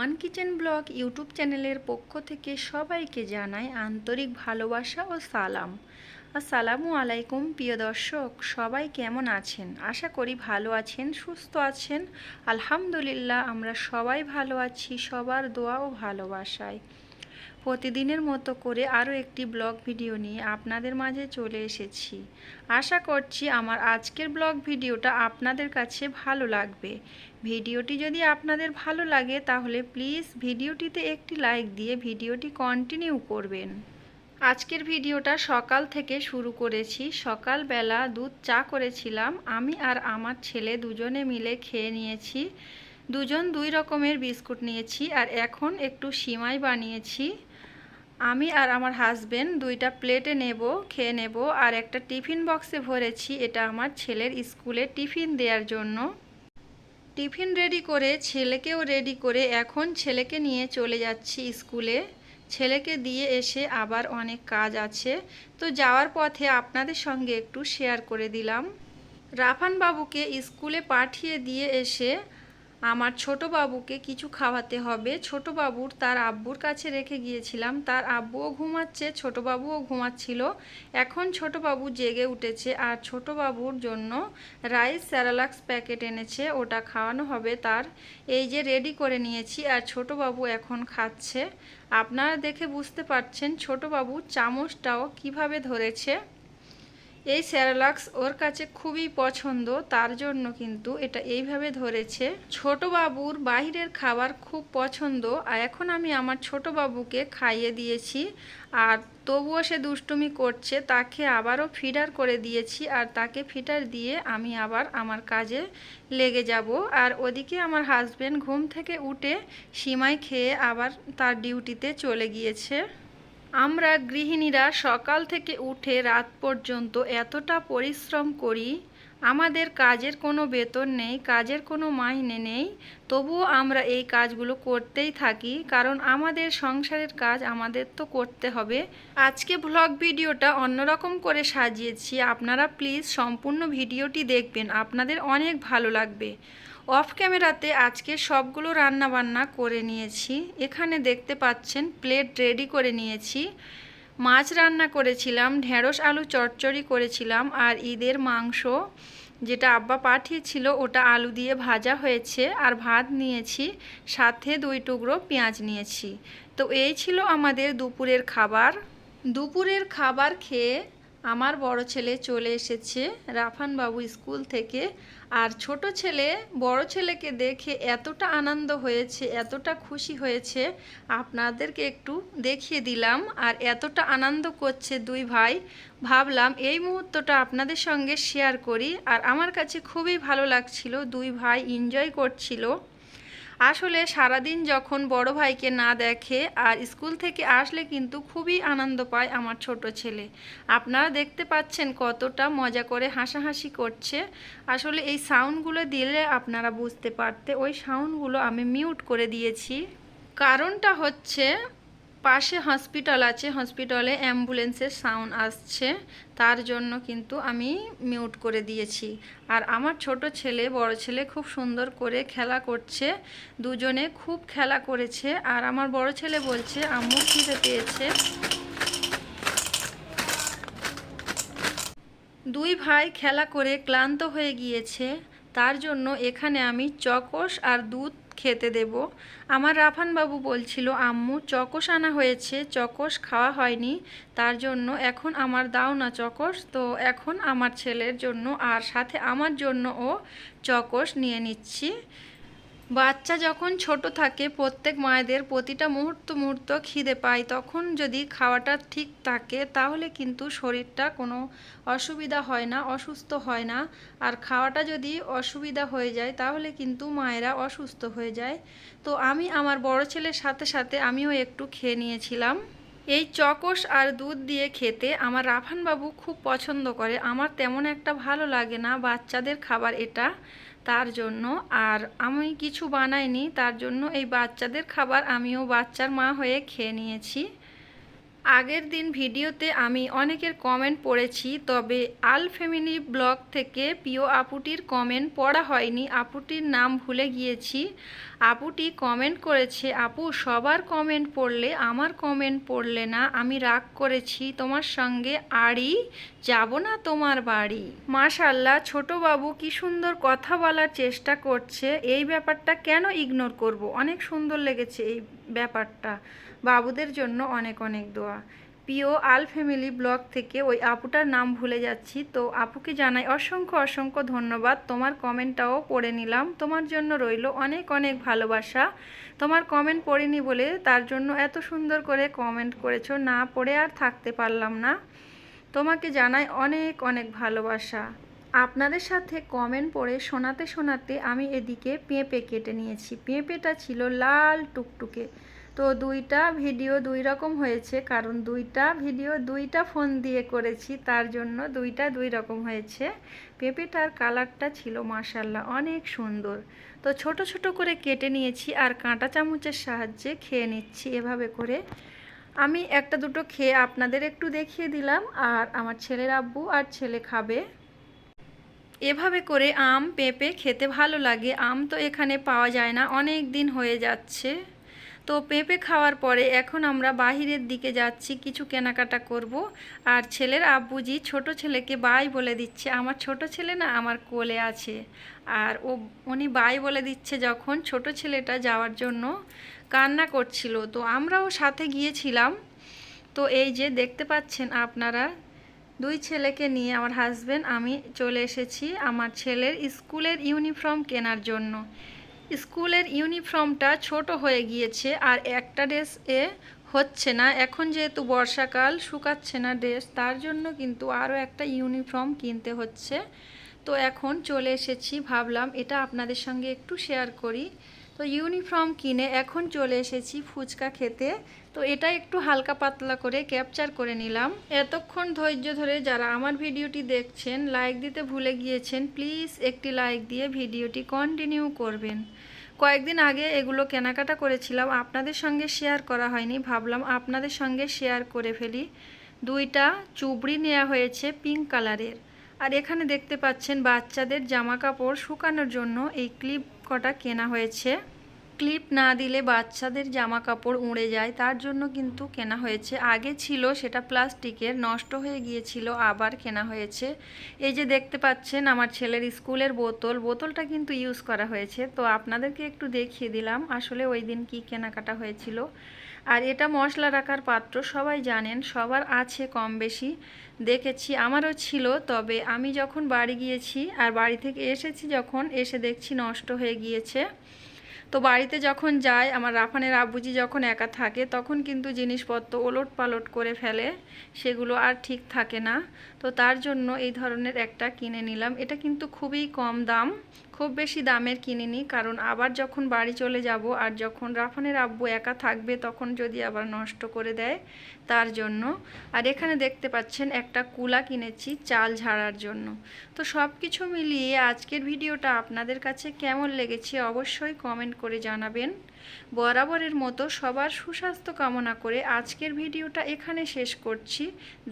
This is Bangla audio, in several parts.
রোমান কিচেন ব্লগ ইউটিউব চ্যানেলের পক্ষ থেকে সবাইকে জানাই আন্তরিক ভালোবাসা ও সালাম। আসসালামু আলাইকুম, প্রিয় দর্শক, সবাই কেমন আছেন? আশা করি ভালো আছেন, সুস্থ আছেন। আলহামদুলিল্লাহ, আমরা সবাই ভালো আছি, সবার দোয়া ও ভালোবাসায়। প্রতিদিনের মতো করে আরও একটি ব্লগ ভিডিও নিয়ে আপনাদের মাঝে চলে এসেছি। আশা করছি আমার আজকের ব্লগ ভিডিওটা আপনাদের কাছে ভালো লাগবে। ভিডিওটি যদি আপনাদের ভালো লাগে তাহলে প্লিজ ভিডিওটিতে একটি লাইক দিয়ে ভিডিওটি কন্টিনিউ করবেন। আজকের ভিডিওটা সকাল থেকে শুরু করেছি। সকালবেলা দুধ চা করেছিলাম। আমি আর আমার ছেলে দুজনে মিলে খেয়ে নিয়েছি। দুজন দুই রকমের বিস্কুট নিয়েছি আর এখন একটু সিমাই বানিয়েছি। আমি আর আমার হাজবেন্ড দুইটা প্লেটে নেব, খেয়ে নেব আর একটা টিফিন বক্সে ভরেছি এটা আমার ছেলের স্কুলে টিফিন দেওয়ার জন্য। টিফিন রেডি করে ছেলেকেও রেডি করে এখন ছেলেকে নিয়ে চলে যাচ্ছি স্কুলে। ছেলেকে দিয়ে এসে আবার অনেক কাজ আছে। তো যাওয়ার পথে আপনাদের সঙ্গে একটু শেয়ার করে দিলাম। রাফান বাবুকে স্কুলে পাঠিয়ে দিয়ে এসে আমার ছোট বাবুকে কিছু খাওয়াতে হবে। ছোট বাবুর তার আব্বুর কাছে রেখে গিয়েছিলাম। তার আব্বুও ঘুমাচ্ছে, ছোট বাবুও ঘুমাচ্ছিল। এখন ছোট বাবু জেগে উঠেছে আর ছোট বাবুর জন্য রাইস স্যারালাক্স প্যাকেট এনেছে। ওটা খাওয়ানো হবে তার। এই যে রেডি করে নিয়েছি আর ছোট বাবু এখন খাচ্ছে। আপনারা দেখে বুঝতে পারছেন ছোট বাবু চামচটাও কীভাবে ধরেছে। এই স্যারালাক্স ওর কাছে খুবই পছন্দ, তার জন্য কিন্তু এটা এইভাবে ধরেছে। ছোট বাবুর বাহিরের খাবার খুব পছন্দ, আর এখন আমি আমার ছোট বাবুকে খাইয়ে দিয়েছি, আর তবুও সে দুষ্টুমি করছে, তাকে আবারও ফিডার করে দিয়েছি, আর তাকে ফিডার দিয়ে আমি আবার আমার কাজে লেগে যাব। আর ওদিকে আমার হাজব্যান্ড ঘুম থেকে উঠে সীমাই খেয়ে আবার তার ডিউটিতে চলে গিয়েছে। আমরা গৃহিণীরা সকাল থেকে উঠে রাত পর্যন্ত এতটা পরিশ্রম করি, আমাদের কাজের কোনো বেতন নেই, কাজের কোনো মাইনে নেই, তবুও আমরা এই কাজগুলো করতেই থাকি, কারণ আমাদের সংসারের কাজ আমাদের তো করতে হবে। আজকে ব্লগ ভিডিওটা অন্যরকম করে সাজিয়েছি, আপনারা প্লিজ সম্পূর্ণ ভিডিওটি দেখবেন, আপনাদের অনেক ভালো লাগবে। অফ ক্যামেরাতে আজকে সবগুলো রান্না বান্না করে নিয়েছি। এখানে দেখতে পাচ্ছেন প্লেট রেডি করে নিয়েছি। মাছ রান্না করেছিলাম, ঢেঁড়স আলু চচ্চড়ি করেছিলাম আর ঈদের মাংস যেটা আব্বা পাঠিয়েছিল ওটা আলু দিয়ে ভাজা হয়েছে আর ভাত নিয়েছি, সাথে দুই টুকরো পেঁয়াজ নিয়েছি। তো এই ছিল আমাদের দুপুরের খাবার। দুপুরের খাবার খেয়ে আমার বড় ছেলে চলে এসেছে রাফান বাবু স্কুল থেকে। আর ছোট ছেলে, বড় ছেলেকে দেখে এতটা আনন্দ হয়েছে, এতটা খুশি হয়েছে, আপনাদেরকে একটু দেখিয়ে দিলাম আর এতটা আনন্দ করছে দুই ভাই। ভাবলাম এই মুহূর্তটা আপনাদের সঙ্গে শেয়ার করি আর আমার কাছে খুবই ভালো লাগছিল, দুই ভাই এনজয় করছিল। আসলে সারাদিন যখন বড় ভাইকে না দেখে আর স্কুল থেকে আসলে কিন্তু খুবই আনন্দ পায় আমার ছোট ছেলে। আপনারা দেখতে পাচ্ছেন কতটা মজা করে হাসাহাসি করছে। আসলে এই সাউন্ডগুলো দিলে আপনারা বুঝতে পারতে, ওই সাউন্ডগুলো আমি মিউট করে দিয়েছি। কারণটা হচ্ছে পাশে হসপিটাল আছে হসপিটালে অ্যাম্বুলেন্সের সাউন্ড আসছে। তার জন্য কিন্তু আমি মিউট করে দিয়েছি। আর আমার ছোট ছেলে, বড় ছেলে খুব সুন্দর করে খেলা করছে। দুজনে খুব খেলা করেছে। আর আমার বড় ছেলে বলছে, আম্মু, খিদে পেয়েছে। দুই ভাই খেলা করে ক্লান্ত হয়ে গিয়েছে। তার জন্য এখানে আমি চকস আর দুধ খেতে দেব। আমার রাফানবাবু বলছিল, আম্মু, চকস আনা হয়েছে, চকস খাওয়া হয়নি, তার জন্য এখন আমার দাও না চকস। তো এখন আমার ছেলের জন্য আর সাথে আমার জন্য ও চকস নিয়ে নিচ্ছি। বাচ্চা যখন ছোট থাকে, প্রত্যেক মায়েদের প্রতিটা মুহূর্ত মুহূর্ত খিদে পায়। তখন যদি খাওয়াটা ঠিক থাকে, তাহলে কিন্তু শরীরটা কোনো অসুবিধা হয় না, অসুস্থ হয় না। আর খাওয়াটা যদি অসুবিধা হয়ে যায়, তাহলে কিন্তু মায়েরা অসুস্থ হয়ে যায়। তো আমি আমার বড় ছেলের সাথে সাথে আমিও একটু খেয়ে নিয়েছিলাম। এই চকস আর দুধ দিয়ে খেতে আমার রাফান বাবু খুব পছন্দ করে। আমার তেমন একটা ভালো লাগে না বাচ্চাদের খাবার এটা। তার জন্য। আর আমি কিছু বানাইনি, তার জন্য এই বাচ্চাদের খাবার আমিও বাচ্চার মা হয়ে খেয়ে নিয়েছি। আগের দিন ভিডিওতে আমি অনেকের কমেন্ট পড়েছি, তবে আল ফ্যামিলি ব্লগ থেকে প্রিয় আপুটির কমেন্ট পড়া হয়নি। আপুটির নাম ভুলে গিয়েছি। আপুটি কমেন্ট করেছে, আপু, সবার কমেন্ট পড়লে আমার কমেন্ট পড়লে না, আমি রাগ করেছি, তোমার সঙ্গে আড়ি, যাব না তোমার বাড়ি। মাশাল্লাহ ছোট বাবু কি সুন্দর কথা বলার চেষ্টা করছে, এই ব্যাপারটা কেন ইগনোর করব? অনেক সুন্দর লেগেছে এই ব্যাপারটা। বাবুদের জন্য অনেক অনেক দোয়া। প্রিয় আল ফ্যামিলি ব্লগ থেকে ওই আপুটার নাম ভুলে যাচ্ছি। তো আপুকে জানাই অসংখ্য অসংখ্য ধন্যবাদ। তোমার কমেন্টটাও পড়ে নিলাম। তোমার জন্য রইল অনেক অনেক ভালোবাসা। তোমার কমেন্ট পড়িনি বলে তার জন্য এত সুন্দর করে কমেন্ট করেছ, না পড়ে আর থাকতে পারলাম না। তোমাকে জানাই অনেক অনেক ভালোবাসা। আপনাদের সাথে কমেন্ট পড়ে শোনাতে শোনাতে আমি এদিকে পেঁপে কেটে নিয়েছি। পেঁপেটা ছিল লাল টুকটুকে। তো দুইটা ভিডিও দুই রকম হয়েছে, কারণ দুইটা ভিডিও দুইটা ফোন দিয়ে করেছি, তার জন্য দুইটা দুই রকম হয়েছে। পেঁপেটার কালারটা ছিল মাসাল্লাহ অনেক সুন্দর। তো ছোট ছোট করে কেটে নিয়েছি আর কাঁটা চামচের সাহায্যে খেয়ে নিচ্ছি এভাবে করে। আমি একটা দুটো খেয়ে আপনাদের একটু দেখিয়ে দিলাম, আর আমার ছেলের আব্বু আর ছেলে খাবে। এভাবে করে আম, পেঁপে খেতে ভালো লাগে। আম তো এখানে পাওয়া যায় না, অনেক দিন হয়ে যাচ্ছে। তো পেঁপে খাওয়ার পরে এখন আমরা বাহিরের দিকে যাচ্ছি, কিছু কেনাকাটা করব। আর ছেলের আব্বুজি ছোট ছেলেকে বাই বলে দিচ্ছে, আমার ছোট ছেলে না আমার কোলে আছে। আর ও, উনি বাই বলে দিচ্ছে যখন ছোট ছেলেটা যাওয়ার জন্য কান্না করছিল। তো আমরাও সাথে গিয়েছিলাম। তো এই যে দেখতে পাচ্ছেন আপনারা, দুই ছেলেকে নিয়ে আমার হাজব্যান্ড আমি চলে এসেছি আমার ছেলের স্কুলের ইউনিফর্ম কেনার জন্য। স্কুলের ইউনিফর্মটা ছোট হয়ে গিয়েছে আর একটা ড্রেস এ হচ্ছে না। এখন যেহেতু বর্ষাকাল, শুকাচ্ছে না ড্রেস, তার জন্য কিন্তু আরও একটা ইউনিফর্ম কিনতে হচ্ছে। তো এখন চলে এসেছি, ভাবলাম এটা আপনাদের সঙ্গে একটু শেয়ার করি। তো ইউনিফর্ম কিনে এখন চলে এসেছি ফুচকা খেতে। তো এটা একটু হালকা পাতলা করে ক্যাপচার করে নিলাম। এতক্ষণ ধৈর্য ধরে যারা আমার ভিডিওটি দেখছেন, লাইক দিতে ভুলে গিয়েছেন, প্লিজ একটি লাইক দিয়ে ভিডিওটি কন্টিনিউ করবেন। কয়েকদিন আগে এগুলো কেনাকাটা করেছিলাম। আপনাদের সঙ্গে শেয়ার করা হয়নি। ভাবলাম আপনাদের সঙ্গে শেয়ার করে ফেলি। দুইটা চুবড়ি নেওয়া হয়েছে পিঙ্ক কালারের আর এখানে দেখতে পাচ্ছেন বাচ্চাদের জামা কাপড় শুকানোর জন্য এই ক্লিপ কটা কেনা হয়েছে। ক্লিপ না দিলে বাচ্চাদের জামা কাপড় উড়ে যায়, তার জন্য কিন্তু কেনা হয়েছে। আগে ছিল সেটা প্লাস্টিকের, নষ্ট হয়ে গিয়েছিল, আবার কেনা হয়েছে। এই যে দেখতে পাচ্ছেন আমার ছেলের স্কুলের বোতল, বোতলটা কিন্তু ইউজ করা হয়েছে। তো আপনাদেরকে একটু দেখিয়ে দিলাম আসলে ওই দিন কী কেনাকাটা হয়েছিল। আর এটা মশলা রাখার পাত্র, সবাই জানেন, সবার আছে কম বেশি। দেখেছি, আমারও ছিল, তবে আমি যখন বাড়ি গিয়েছি আর বাড়ি থেকে এসেছি যখন, এসে দেখছি নষ্ট হয়ে গিয়েছে। তো বাড়িতে যখন যায়, আমার রাফানের আব্বুজি যখন একা থাকে, তখন কিন্তু জিনিসপত্র ওলট পালট করে ফেলে, সেগুলো আর ঠিক থাকে না। তো তার জন্য এই ধরনের একটা কিনে নিলাম। এটা কিন্তু খুবই কম দাম, খুব বেশি দামের কিনিনি, কারণ আবার যখন বাড়ি চলে যাব আর যখন রাফানের আব্বু একা থাকবে, তখন যদি আবার নষ্ট করে দেয়, তার জন্য। আর এখানে দেখতে পাচ্ছেন একটা কুলা কিনেছি চাল ঝাড়ার জন্য। তো সব কিছু মিলিয়ে আজকের ভিডিওটা আপনাদের কাছে কেমন লেগেছে অবশ্যই কমেন্ট করে জানাবেন। বরাবরের মতো সবার সুস্বাস্থ্য কামনা করে আজকের ভিডিওটা এখানে শেষ করছি।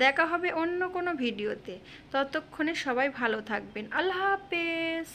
দেখা হবে অন্য কোনো ভিডিওতে। ততক্ষণে সবাই ভালো থাকবেন। আল্লাহ হাফেজ।